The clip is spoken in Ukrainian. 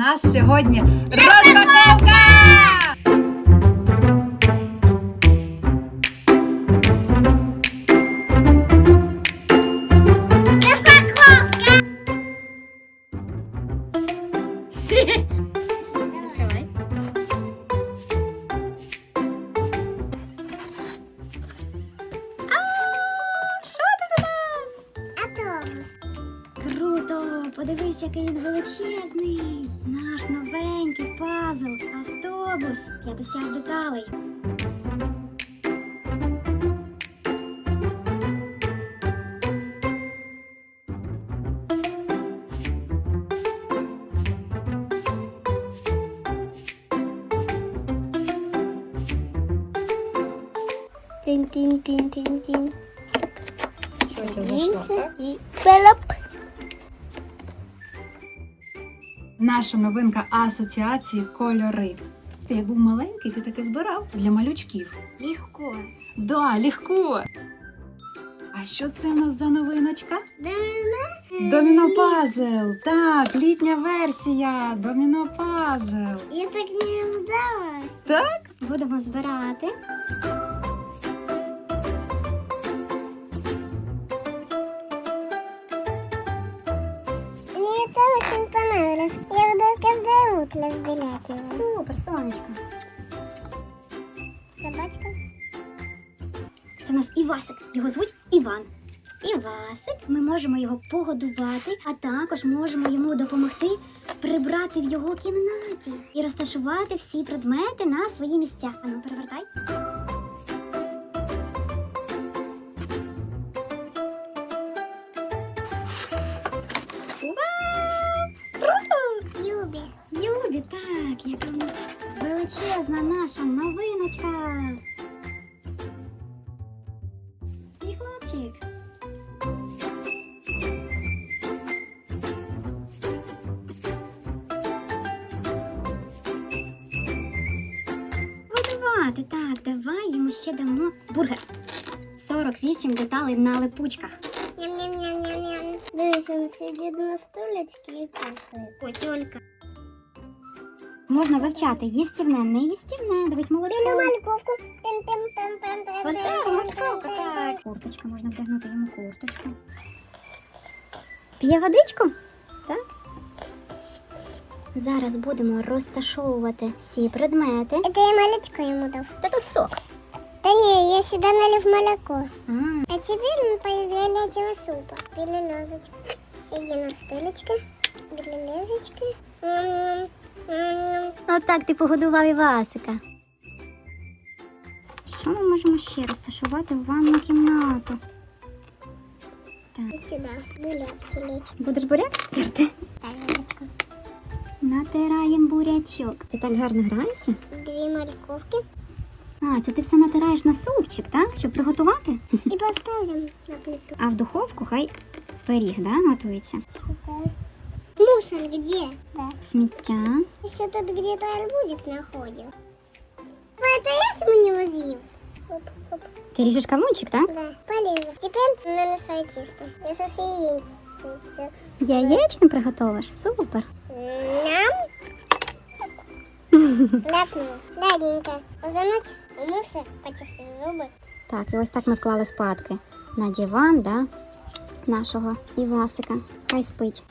нас сьогодні розпаковка! Подивись, який він величезний! Наш новенький пазл, автобус, 50 деталей. Тин-тин-тин-тин-тин. Що так? І пелоп. Наша новинка асоціації кольори. Ти як був маленький, ти таке збирав для малючків. Легко. Да, легко. А що це в нас за новиночка? Доміно. Доміно пазл. Так, літня версія. Доміно пазл. Я так не ждала. Так? Будемо збирати. Понравилось. Я буду каждое утро сбирать. Супер, сонечко. Собачка. Це у нас Івасик. Його звуть Іван. Івасик. Ми можемо його погодувати, а також можемо йому допомогти прибрати в його кімнаті і розташувати всі предмети на свої місця. Ану, перевертай. Так, яка величезна наша новиночка. І хлопчик. Готувати, так, давай йому ще дамо бургер. 48 деталей на липучках. Ням-ням-ням-ням-ням. Дивись, он сидит на стулечке и кушает. Котюлька. Можна вивчати їстівне, не їстівне. Дивись, молочко. Морковку. Морковка, так. Курточка, можна вдягнути йому курточку. П'є водичку? Так. Зараз будемо розташовувати всі предмети. Это я молочко ему дал. Та то сок. Да не, я сюда налив молоко. А, А теперь мы поедем горячего супа. Перелезочка. Сиди на столечке. Перелезочка. М-м-м. Отак ти погодував Івасика. Що ми можемо ще розташувати в ванну кімнату? Буряк телеть. Будеш буряк терти? Тарелочку. Натираємо бурячок. Ти так гарно граєшся? Две морковки. А, це ти все натираєш на супчик, так? Щоб приготувати? И поставим на плиту. А в духовку хай пиріг, да, готується. Сюда. Мусор где? Да. Сміття. Если тут где-то арбузик находим. Это я с него съем? Оп, оп. Ти ріжеш кавунчик, так? Да, полезу. Теперь намешай тесто. Я со яйцем. Яєчним приготовиш? Супер. Ням. Ляпнула. Ладненько. За ночь умылся, почистил зубы. Так, і ось так ми вклали спадки на диван, да, нашого Івасика. Хай спить.